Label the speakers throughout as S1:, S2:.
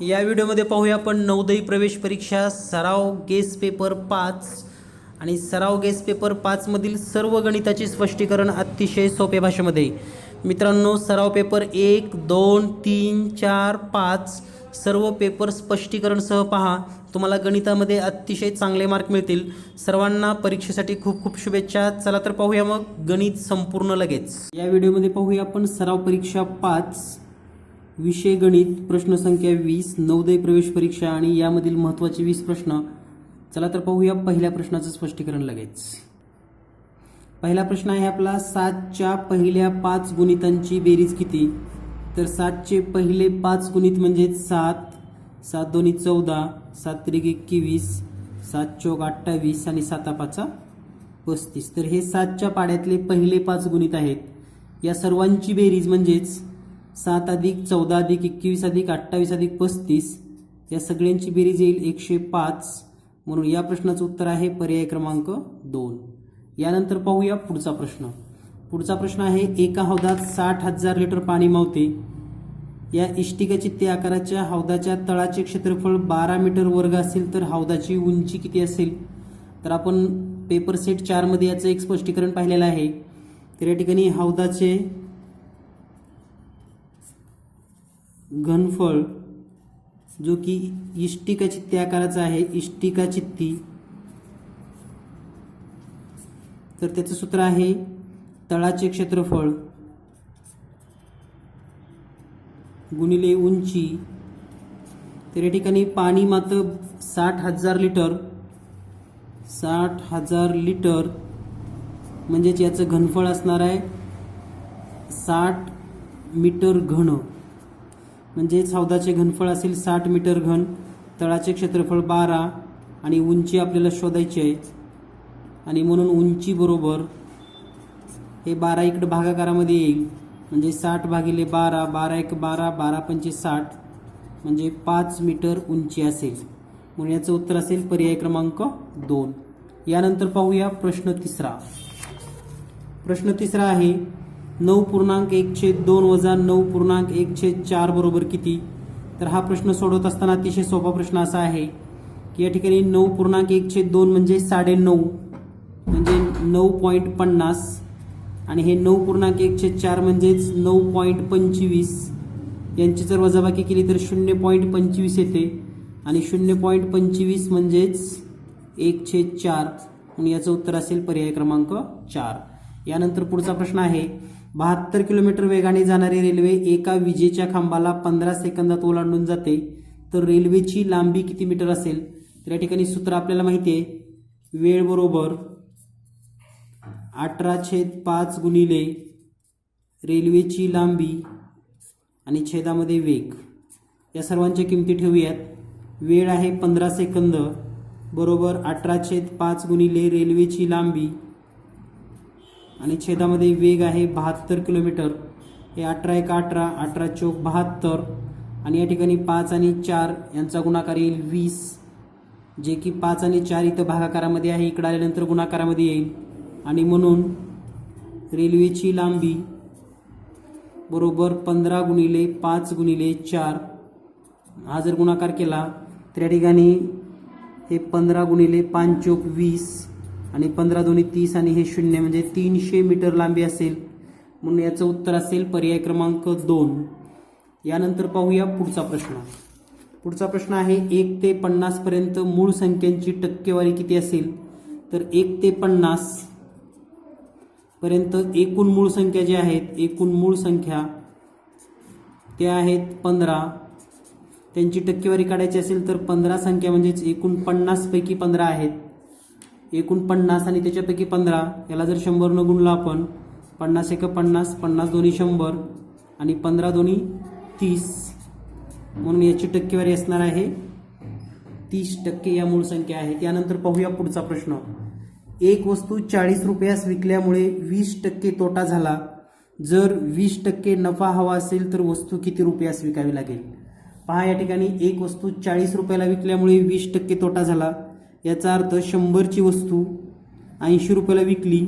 S1: या व्हिडिओमध्ये पाहूया आपण नवोदय प्रवेश परीक्षा सराव गेस पेपर पाच. आणि सराव गेस पेपर पाचमधील सर्व गणिताचे स्पष्टीकरण अतिशय सोप्या भाषेमध्ये. मित्रांनो सराव पेपर एक दोन तीन चार पाच. सर्व पेपर स्पष्टीकरणसह पहा. तुम्हाला गणितामध्ये अतिशय चांगले मार्क मिळतील. सर्वांना परीक्षेसाठी खूप खूप शुभेच्छा. चला तर पाहूया मग गणित संपूर्ण लगेच. या व्हिडिओमध्ये पाहूया आपण सराव परीक्षा पाच. विषय गणित प्रश्न संख्या वीस नवोदय प्रवेश परीक्षा आणि यामधील महत्त्वाचे वीस प्रश्न. चला तर पाहूया पहिल्या प्रश्नाचं स्पष्टीकरण लगेच. पहिला प्रश्न आहे आपला सातच्या पहिल्या पाच गुणितांची बेरीज किती? तर सातचे पहिले पाच गुणित म्हणजे सात. सात दोन्ही चौदा सात त्रिक एकवीस सात चौक अठ्ठावीस आणि साता पाचा पस्तीस. तर हे सातच्या पाड्यातले पहिले पाच गुणित आहेत. या सर्वांची बेरीज म्हणजेच सात अधिक चौदा अधिक एकवीस अधिक अठ्ठावीस अधिक पस्तीस या सगळ्यांची बेरीज येईल एकशे पाच. म्हणून या प्रश्नाचं उत्तर आहे पर्याय क्रमांक दोन. यानंतर पाहूया पुढचा प्रश्न. पुढचा प्रश्न आहे एका हौदात साठ हजार लिटर पाणी मावते. या इष्टिका चित्ते आकाराच्या हौदाच्या तळाचे क्षेत्रफळ बारा मीटर वर्ग असेल तर हौदाची उंची किती असेल? तर आपण पेपर सेट चारमध्ये याचं एक स्पष्टीकरण पाहिलेलं आहे. तर या ठिकाणी हौदाचे घनफळ जो की इष्टिका चित्ती आकाराचा आहे इष्टिका चित्ती तर त्याचं सूत्र आहे तळाचे क्षेत्रफळ. गुणिले उंची. तर या ठिकाणी पाणी मात्र साठ हजार लिटर. साठ हजार लिटर म्हणजेच याचं घनफळ असणार आहे साठ मीटर घन. म्हणजेच हौदाचे घनफळ असेल साठ मीटर घन तळाचे क्षेत्रफळ बारा आणि उंची आपल्याला शोधायची आहे. आणि म्हणून उंची बरोबर हे बारा इकडं भागाकारामध्ये येईल. म्हणजे साठ भागिले बारा बारा एक बारा बारा पंचे साठ म्हणजे पाच मीटर उंची असेल. म्हणून याचं उत्तर असेल पर्याय क्रमांक दोन. यानंतर पाहूया प्रश्न तिसरा. प्रश्न तिसरा आहे नऊ पूर्णांक एक छेद दोन वजा नऊ पूर्णांक एक छेद चार बरोबर किती? तर हा प्रश्न सोडवत असताना अतिशय सोपा प्रश्न असा आहे की या ठिकाणी नऊ पूर्णांक एक छेद दोन म्हणजे साडे नऊ म्हणजे नऊ पॉईंट पन्नास आणि हे नऊ पूर्णांक एक छेद चार म्हणजेच नऊ पॉईंट पंचवीस. यांची जर वजाबाकी केली तर शून्य पॉईंट पंचवीस येते आणि शून्य पॉईंट पंचवीस म्हणजेच एक छेद चार. म्हणून याचं उत्तर असेल पर्याय क्रमांक चार. यानंतर पुढचा प्रश्न आहे बहात्तर किलोमीटर वेगाने जाणारी रेल्वे एका विजेच्या खांबाला पंधरा सेकंदात ओलांडून जाते. तर रेल्वेची लांबी किती मीटर असेल? तर या ठिकाणी सूत्र आपल्याला माहिती आहे. वेळ बरोबर अठरा छेद पाच गुणिले रेल्वेची लांबी आणि छेदामध्ये वेग. या सर्वांच्या किमती ठेवूयात. वेळ आहे पंधरा सेकंद बरोबर अठरा छेद पाच गुणिले रेल्वेची लांबी आणि छेदामध्ये वेग आहे बहात्तर किलोमीटर. हे अठरा एक अठरा अठरा चौक बहात्तर आणि या ठिकाणी पाच आणि चार यांचा गुणाकार येईल वीस. जे की पाच आणि चार इथं भागाकारामध्ये आहे इकडं आल्यानंतर गुणाकारामध्ये येईल. आणि म्हणून रेल्वेची लांबी बरोबर पंधरा गुणिले पाच गुणिले चार. हा जर गुणाकार केला तर या ठिकाणी हे पंधरा गुणिले पाच चौक वीस. आणि पंधरा दोन्ही तीस आणि हे शून्य म्हणजे तीनशे मीटर लांबी असेल. म्हणून याचं उत्तर असेल पर्याय क्रमांक दोन. यानंतर पाहूया पुढचा प्रश्न. पुढचा प्रश्न आहे एक ते पन्नासपर्यंत मूळ संख्यांची टक्केवारी किती असेल? तर एक ते पन्नास पर्यंत एकूण मूळ संख्या ज्या आहेत एकूण मूळ संख्या त्या आहेत पंधरा. त्यांची टक्केवारी काढायची असेल तर पंधरा संख्या म्हणजेच एकूण पन्नासपैकी पंधरा आहेत. एकूण पन्नास आणि त्याच्यापैकी पंधरा याला जर शंभरनं गुणला आपण पन्नास एक पन्नास पन्नास दोन्ही शंभर आणि पंधरा दोन्ही तीस. म्हणून याची टक्केवारी असणार आहे तीस टक्के या मूळ संख्या आहे. त्यानंतर पाहूया पुढचा प्रश्न. एक वस्तू चाळीस रुपयास विकल्यामुळे वीस टक्के तोटा झाला. जर वीस टक्के नफा हवा असेल तर वस्तू किती रुपयास विकावी लागेल? पहा या ठिकाणी एक वस्तू चाळीस रुपयाला विकल्यामुळे वीस टक्के तोटा झाला. याचा अर्थ शंभरची वस्तू ऐंशी रुपयाला विकली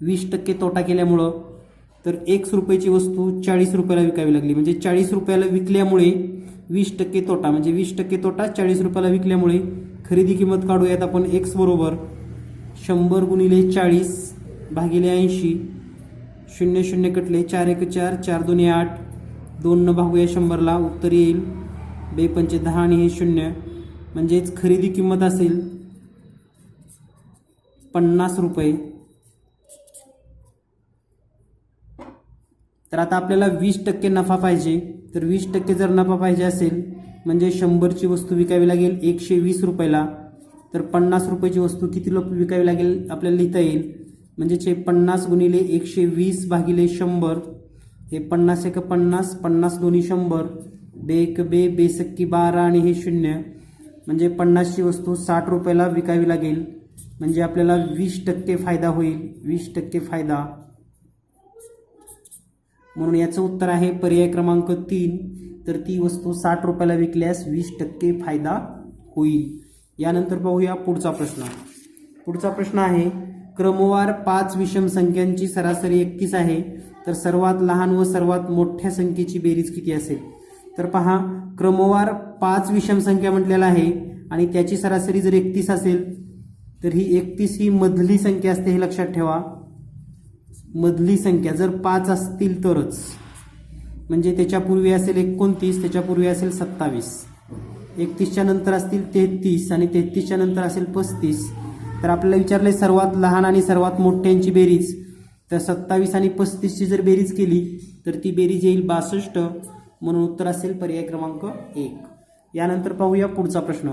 S1: वीस टक्के तोटा केल्यामुळं तर एक रुपयाची वस्तू चाळीस रुपयाला विकावी लागली. म्हणजे चाळीस रुपयाला विकल्यामुळे वीस टक्के तोटा म्हणजे वीस टक्के तोटा चाळीस रुपयाला विकल्यामुळे खरेदी किंमत काढूयात आपण एक्स बरोबर शंभर गुणिले चाळीस भागिले ऐंशी शून्य शून्य कटले चार एक चार चार दोन्ही आठ दोन न भागूया शंभरला उत्तर येईल बेपंचे दहा आणि हे शून्य. म्हणजेच खरेदी किंमत असेल पन्नास रुपये. तर आता आपल्याला वीस टक्के नफा पाहिजे. तर वीस टक्के जर नफा पाहिजे असेल म्हणजे शंभरची वस्तू विकावी लागेल एकशे वीस रुपयाला. तर पन्नास रुपयाची वस्तू किती लोक विकावी लागेल आपल्याला लिहिता येईल? म्हणजे जे पन्नास गुणिले एकशे वीस भागिले शंभर. हे पन्नास एक पन्नास पन्नास दोन्ही शंभर. बे एक बे बेसक्की बारा आणि हे शून्य. म्हणजे पन्नासची वस्तू साठ रुपयाला विकावी लागेल म्हणजे आपल्याला वीस टक्के फायदा होईल वीस टक्के फायदा. म्हणून याचं उत्तर आहे पर्याय क्रमांक तीन. तर ती वस्तू साठ रुपयाला विकल्यास वीस टक्के फायदा होईल. यानंतर पाहूया पुढचा प्रश्न. पुढचा प्रश्न आहे क्रमवार पाच विषम संख्यांची सरासरी एकतीस आहे तर सर्वात लहान व सर्वात मोठ्या संख्येची बेरीज किती असेल? तर पहा क्रमवार पाच विषम संख्या म्हटलेला आहे आणि त्याची सरासरी जर एकतीस असेल तर ही एकतीस ही मधली संख्या असते हे लक्षात ठेवा. मधली संख्या जर पाच असतील तरच म्हणजे त्याच्यापूर्वी असेल एकोणतीस त्याच्यापूर्वी असेल सत्तावीस. एकतीसच्या नंतर असतील तेहतीस आणि तेहतीसच्या नंतर असेल पस्तीस. तर आपल्याला विचारले सर्वात लहान आणि सर्वात मोठ्यांची बेरीज. तर सत्तावीस आणि पस्तीसची जर बेरीज केली तर ती बेरीज येईल बासष्ट. म्हणून उत्तर असेल पर्याय क्रमांक एक. यानंतर पाहूया पुढचा प्रश्न.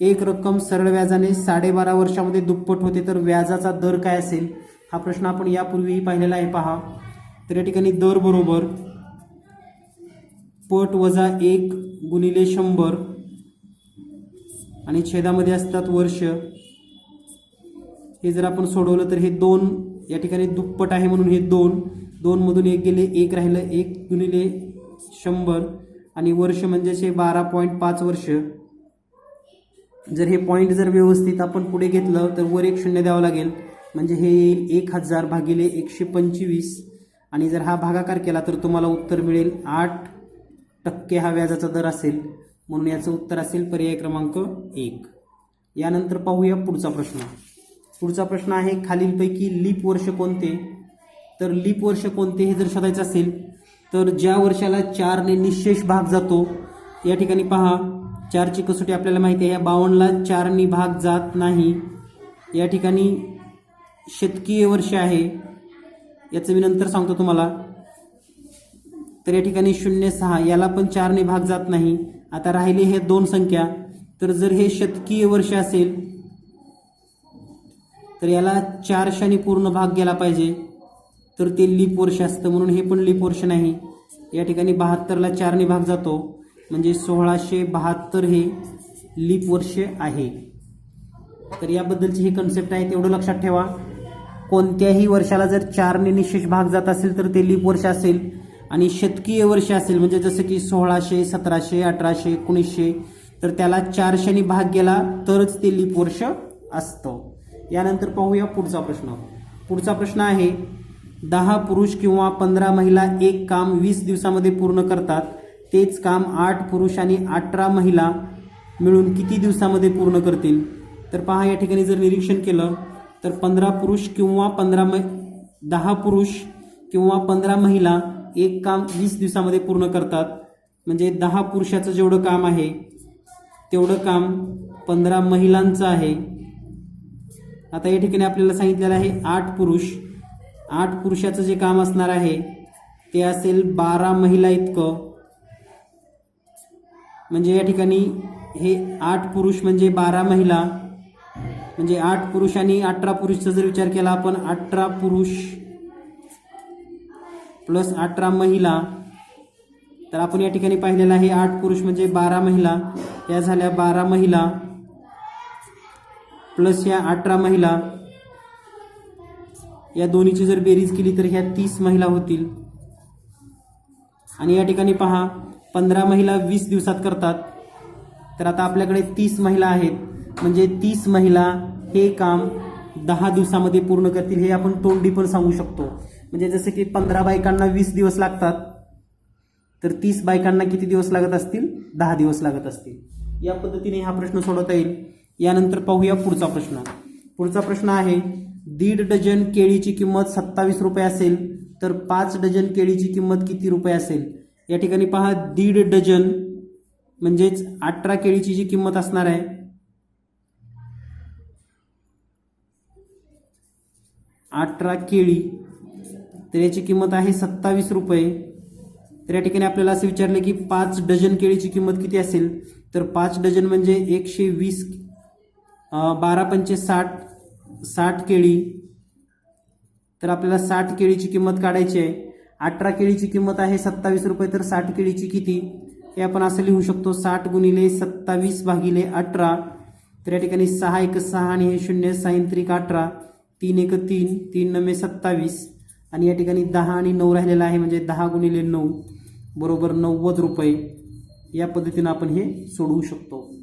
S1: एक रक्कम सरळ व्याजाने साडेबारा वर्षामध्ये दुप्पट होते तर व्याजाचा दर काय असेल? हा प्रश्न आपण यापूर्वीही पाहिलेला आहे पहा. तर या ठिकाणी दर बरोबर पट वजा एक गुणिले शंभर आणि छेदामध्ये असतात वर्ष. हे जर आपण सोडवलं तर हे दोन या ठिकाणी दुप्पट आहे म्हणून हे दोन. दोनमधून एक गेले एक राहिलं एक गुणिले शंभर. आणि वर्ष म्हणजे असे बारा पॉईंट पाच वर्ष. जर हे पॉईंट जर व्यवस्थित आपण पुढे घेतलं तर वर एक शून्य द्यावं लागेल. म्हणजे हे येईल एक हजार भागिले एकशे पंचवीस. आणि जर हा भागाकार केला तर तुम्हाला उत्तर मिळेल आठ टक्के हा व्याजाचा दर असेल. म्हणून याचं उत्तर असेल पर्याय क्रमांक एक. यानंतर पाहूया पुढचा प्रश्न. पुढचा प्रश्न आहे खालीलपैकी लीप वर्ष कोणते? तर लीप वर्ष कोणते हे जर शोधायचं असेल तर ज्या वर्षाला चारने निशेष भाग जातो या ठिकाणी पहा चारची कसोटी आपल्याला माहिती आहे या बावन्नला चारनी भाग जात नाही. या ठिकाणी शतकीय वर्ष आहे. याचं मी नंतर सांगतो तुम्हाला. तर या ठिकाणी शून्य सहा याला पण चारने भाग जात नाही. आता राहिले हे दोन संख्या. तर जर हे शतकीय वर्ष असेल तर याला चारशाने पूर्ण भाग गेला पाहिजे. तर ते लीप वर्ष असतं म्हणून हे पण लीप वर्ष नाही. या ठिकाणी बहात्तरला चारने भाग जातो. म्हणजे सोळाशे बहात्तर हे लीप वर्ष आहे. तर याबद्दलची ही कन्सेप्ट आहे तेवढं लक्षात ठेवा. कोणत्याही वर्षाला जर चारने निशेष भाग जात असेल तर ते लीप वर्ष असेल. आणि शतकीय वर्ष असेल म्हणजे जसं की सोळाशे सतराशे अठराशे एकोणीसशे तर त्याला चारशेने भाग गेला तरच ते लीप वर्ष असतं. यानंतर पाहूया पुढचा प्रश्न. पुढचा प्रश्न आहे दहा पुरुष किंवा पंधरा महिला एक काम वीस दिवसामध्ये पूर्ण करतात तेच काम आठ पुरुष आणि अठरा महिला मिळून किती दिवसामध्ये पूर्ण करतील? तर पहा या ठिकाणी जर निरीक्षण केलं तर पंधरा पुरुष किंवा पंधरा मै दहा पुरुष किंवा पंधरा महिला एक काम वीस दिवसामध्ये पूर्ण करतात. म्हणजे दहा पुरुषाचं जेवढं काम आहे तेवढं काम पंधरा महिलांचं आहे. आता या ठिकाणी आपल्याला सांगितलेलं आहे आठ पुरुष आठ पुरुषाचं जे काम असणार आहे ते असेल बारा महिला इतकं. म्हणजे या ठिकाणी हे आठ पुरुष म्हणजे बारा महिला. म्हणजे आठ पुरुष आणि अठरा पुरुषचा जर विचार केला आपण अठरा पुरुष प्लस अठरा महिला तर आपण या ठिकाणी पाहिलेलं आहे आठ पुरुष म्हणजे बारा महिला. या झाल्या बारा महिला प्लस या अठरा महिला. या दोन्हीची जर बेरीज केली तर ह्या तीस महिला होतील. आणि या ठिकाणी पहा पंधरा महिला वीस दिवसात करतात. तर आता आपल्याकडे तीस महिला आहेत. म्हणजे तीस महिला हे काम दहा दिवसामध्ये पूर्ण करतील हे आपण तोंडी पण सांगू शकतो. म्हणजे जसं की पंधरा बायकांना वीस दिवस लागतात. तर तीस बायकांना किती दिवस लागत असतील? दहा दिवस लागत असतील. या पद्धतीने हा प्रश्न सोडवता येईल. यानंतर पाहूया पुढचा प्रश्न. पुढचा प्रश्न आहे दीड डझन केळीची किंमत सत्तावीस रुपये असेल तर पाच डझन केळीची किंमत किती रुपये असेल? या ठिकाणी पहा दीड डझन म्हणजेच अठरा केळीची जी किंमत असणार आहे अठरा केळी. तर याची किंमत आहे सत्तावीस रुपये. तर या ठिकाणी आपल्याला असं विचारलं की पाच डझन केळीची किंमत किती असेल? तर पाच डझन म्हणजे एकशे वीस बारा पंचे साठ साठ केळी. तर आपल्याला साठ केळीची किंमत काढायची आहे. अठरा केळीची किंमत आहे सत्तावीस रुपये तर साठ केळीची किती? हे आपण असं लिहू शकतो साठ गुणिले सत्तावीस भागिले अठरा. तर या ठिकाणी सहा एक सहा आणि हे शून्य सायंत्रिक अठरा. तीन एक तीन तीन नमे सत्तावीस. आणि या ठिकाणी दहा आणि नऊ राहिलेला आहे म्हणजे दहा गुणिले नऊ. बरोबर नव्वद रुपये. या पद्धतीनं आपण हे सोडवू शकतो.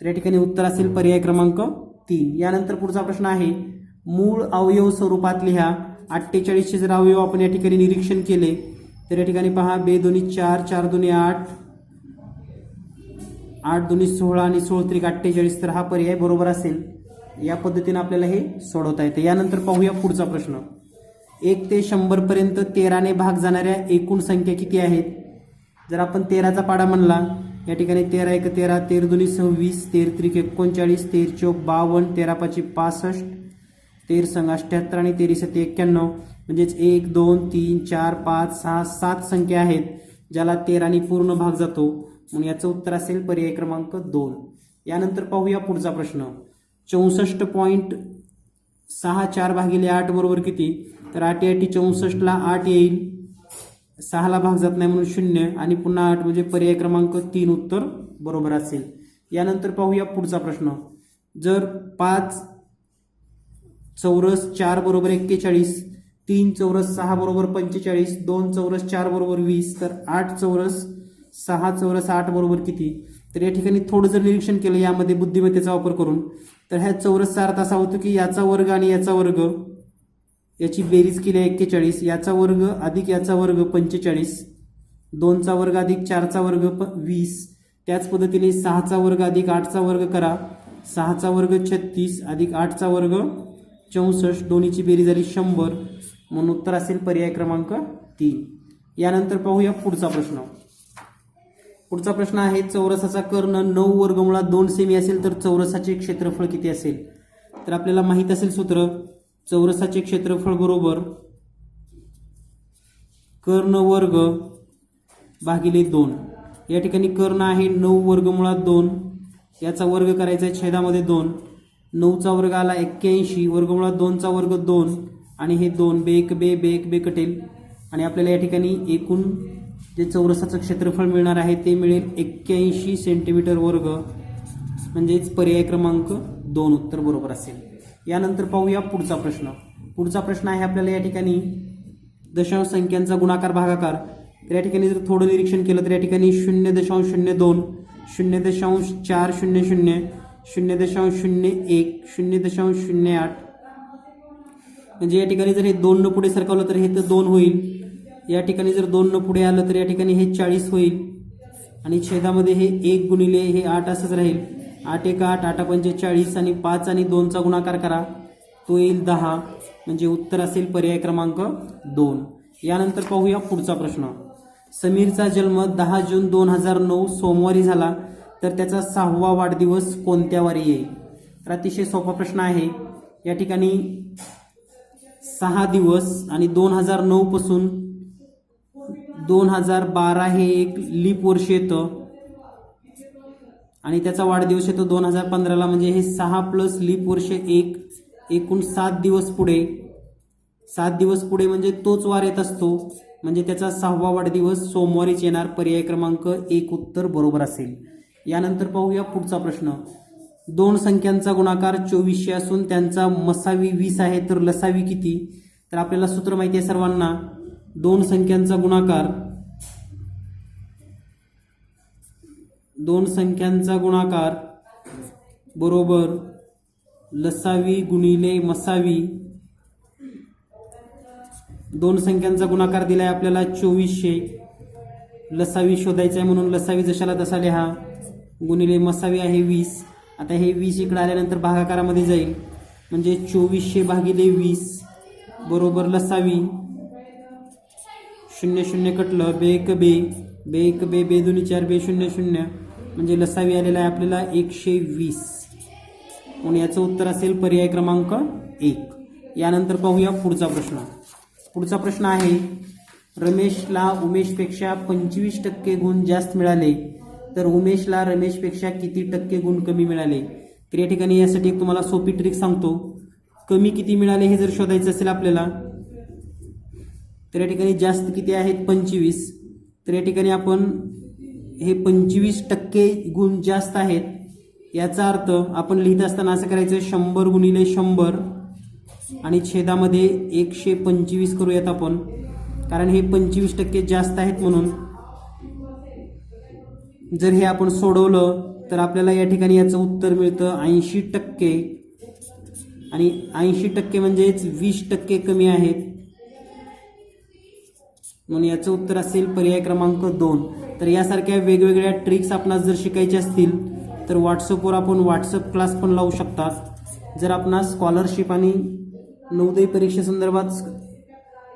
S1: तर या ठिकाणी उत्तर असेल पर्याय क्रमांक तीन. यानंतर पुढचा प्रश्न आहे मूळ अवयव स्वरूपात लिहा. अठ्ठेचाळीसचे जर अवयव आपण या ठिकाणी निरीक्षण केले तर या ठिकाणी पहा बे दोन्ही चार चार दोन्ही आठ आठ दोन्ही सोळा आणि सोळ त्रिक अठ्ठेचाळीस तर हा पर्याय बरोबर असेल. या पद्धतीने आपल्याला हे सोडवता येतं. यानंतर पाहूया पुढचा प्रश्न. एक ते शंभर पर्यंत तेराने भाग जाणाऱ्या एकूण संख्या किती आहेत? जर आपण तेराचा पाडा म्हणला या ठिकाणी तेरा एक तेरा तेर दोन्ही सव्वीस तेर त्रिक एकोणचाळीस तेर चौक बावन्न तेरा पाचशे पासष्ट तेर संघ अठ्ठ्याहत्तर आणि तेरी सत्ते एक्क्याण्णव. म्हणजेच एक दोन तीन चार पाच सहा सात संख्या आहेत ज्याला तेराने पूर्ण भाग जातो. म्हणून याचं उत्तर असेल पर्याय क्रमांक दोन. यानंतर पाहूया पुढचा प्रश्न. चौसष्ट पॉईंट सहा चार भागिले आठ बरोबर किती? तर आठ आठी चौसष्टला आठ येईल. सहाला भाग जात नाही म्हणून शून्य आणि पुन्हा आठ म्हणजे पर्याय क्रमांक तीन उत्तर बरोबर असेल. यानंतर पाहूया पुढचा प्रश्न. जर पाच चौरस चार बरोबर एक्केचाळीस तीन चौरस सहा बरोबर पंचेचाळीस दोन चौरस चार बरोबर वीस तर आठ चौरस सहा चौरस आठ बरोबर किती? तर या ठिकाणी थोडं जर निरीक्षण केलं यामध्ये बुद्धिमत्तेचा वापर करून तर ह्या चौरसचा अर्थ असा होतो की याचा वर्ग आणि याचा वर्ग याची बेरीज केली आहे एक्केचाळीस याचा वर्ग अधिक याचा वर्ग पंचेचाळीस दोनचा वर्ग अधिक चारचा वर्ग प वीस. त्याच पद्धतीने सहाचा वर्ग अधिक आठचा वर्ग करा. सहाचा वर्ग छत्तीस अधिक आठचा वर्ग चौसष्ट. दोन्हीची बेरीज झाली शंभर. म्हणून उत्तर असेल पर्याय क्रमांक तीन. यानंतर पाहूया पुढचा प्रश्न. पुढचा प्रश्न आहे चौरसाचा कर्ण नऊ वर्गमुळात दोन सेमी असेल तर चौरसाचे क्षेत्रफळ किती असेल? तर आपल्याला माहीत असेल सूत्र चौरसाचे क्षेत्रफळ बरोबर कर्ण वर्ग भागिले दोन. या ठिकाणी कर्ण आहे नऊ वर्गमुळात दोन. याचा वर्ग करायचा आहे छेदामध्ये दोन. नऊचा वर्ग आला एक्क्याऐंशी वर्गमुळात दोनचा वर्ग दोन. आणि हे दोन बेक बे बेक बे कटेल आणि आपल्याला या ठिकाणी एकूण जे चौरसाचं क्षेत्रफळ मिळणार आहे ते मिळेल एक्क्याऐंशी सेंटीमीटर वर्ग. म्हणजेच पर्याय क्रमांक दोन उत्तर बरोबर असेल. यानंतर पाहूया पुढचा प्रश्न. पुढचा प्रश्न आहे आपल्याला या ठिकाणी दशांश संख्यांचा गुणाकार भागाकार. तर या ठिकाणी जर थोडं निरीक्षण केलं तर या ठिकाणी शून्य दशांश शून्य दोन शून्य दशांश चार शून्य शून्य शून्य दशांश शून्य एक शून्य दशांश शून्य आठ. म्हणजे या ठिकाणी जर हे दोन न पुढे सरकवलं तर हे तर दोन होईल. या ठिकाणी जर दोन न पुढे आलं तर या ठिकाणी हे चाळीस होईल. आणि छेदामध्ये हे एक गुणिले हे आठ असंच राहील. आठ एक आठ आठ पंचेचाळीस आणि पाच आणि दोनचा गुणाकार करा. तो येईल दहा म्हणजे उत्तर असेल पर्याय क्रमांक दोन. यानंतर पाहूया पुढचा प्रश्न. समीरचा जन्म दहा जून दोन हजार नऊ सोमवारी झाला. तर त्याचा सहावा वाढदिवस कोणत्या वारी येईल? तर अतिशय सोपा प्रश्न आहे. या ठिकाणी सहा दिवस आणि दोन हजार नऊ पासून दोन हजार बारा हे एक लीप वर्ष येतं. आणि त्याचा वाढदिवस येतो दोन हजार पंधराला म्हणजे हे सहा प्लस लीप वर्ष एक एकूण सात दिवस पुढे. सात दिवस पुढे म्हणजे तोच वार येत असतो. म्हणजे त्याचा सहावा वाढदिवस सोमवारीच येणार. पर्याय क्रमांक एक उत्तर बरोबर असेल. यानंतर पाहूया पुढचा प्रश्न. दोन संख्यांचा गुणाकार चोवीसशे असून त्यांचा मसावी वीस आहे तर लसावी किती? तर आपल्याला सूत्र माहिती आहे सर्वांना. दोन संख्यांचा गुणाकार दोन संख्यांचा गुणाकार बरोबर लसावी गुणिले मसावी. दोन संख्यांचा गुणाकार दिला आहे आपल्याला चोवीसशे. लसावी शोधायचा आहे म्हणून लसावी जशाला तसा लिहा. गुणिले मसावी आहे वीस. आता हे वीस इकडे आल्यानंतर भागाकारामध्ये जाईल. म्हणजे चोवीसशे भागिले वीस बरोबर लसावी. शून्य शून्य कटलं बे एक बे. बे एक बे बे दोन्ही चार बे शून्य शून्य. म्हणजे लसावी आलेला आहे आपल्याला एकशे वीस. म्हणून याचं उत्तर असेल? पर्याय क्रमांक एक. यानंतर पाहूया पुढचा प्रश्न. पुढचा प्रश्न आहे रमेशला उमेशपेक्षा पंचवीस टक्के गुण जास्त मिळाले तर उमेशला रमेशपेक्षा किती टक्के गुण कमी मिळाले? तर या ठिकाणी यासाठी एक तुम्हाला सोपी ट्रिक सांगतो. कमी किती मिळाले हे जर शोधायचं असेल आपल्याला तर या ठिकाणी जास्त किती आहेत? पंचवीस. तर या ठिकाणी आपण हे पंचवीस टक्के गुण जास्त आहेत याचा अर्थ आपण लिहित असताना असं करायचं शंभर गुणिले शंभर आणि छेदामध्ये एकशे पंचवीस करूयात आपण. कारण हे पंचवीस टक्के जास्त आहेत म्हणून. जर हे आपण सोडवलं तर आपल्याला या ठिकाणी याचं उत्तर मिळतं ऐंशी टक्के. आणि ऐंशी टक्के म्हणजेच वीस टक्के कमी आहेत. म्हणून याचं उत्तर असेल पर्याय क्रमांक दोन. तर यासारख्या वेगवेगळ्या ट्रिक्स आपणास जर शिकायच्या असतील तर व्हॉट्सअपवर आपण व्हॉट्सअप क्लास पण लावू शकता. जर आपणास स्कॉलरशिप आणि नवोदय परीक्षेसंदर्भात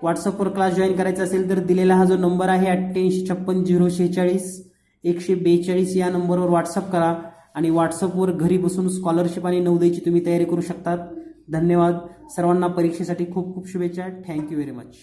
S1: व्हॉट्सअपवर क्लास जॉईन करायचा असेल तर दिलेला हा जो नंबर आहे अठ्ठ्याऐंशी छप्पन झिरो शेहेचाळीस एकशे बेचाळीस या नंबरवर व्हॉट्सअप करा. आणि व्हॉट्सअपवर घरी बसून स्कॉलरशिप आणि नवोदयची तुम्ही तयारी करू शकतात. धन्यवाद. सर्वांना परीक्षेसाठी खूप खूप शुभेच्छा. Thank you very much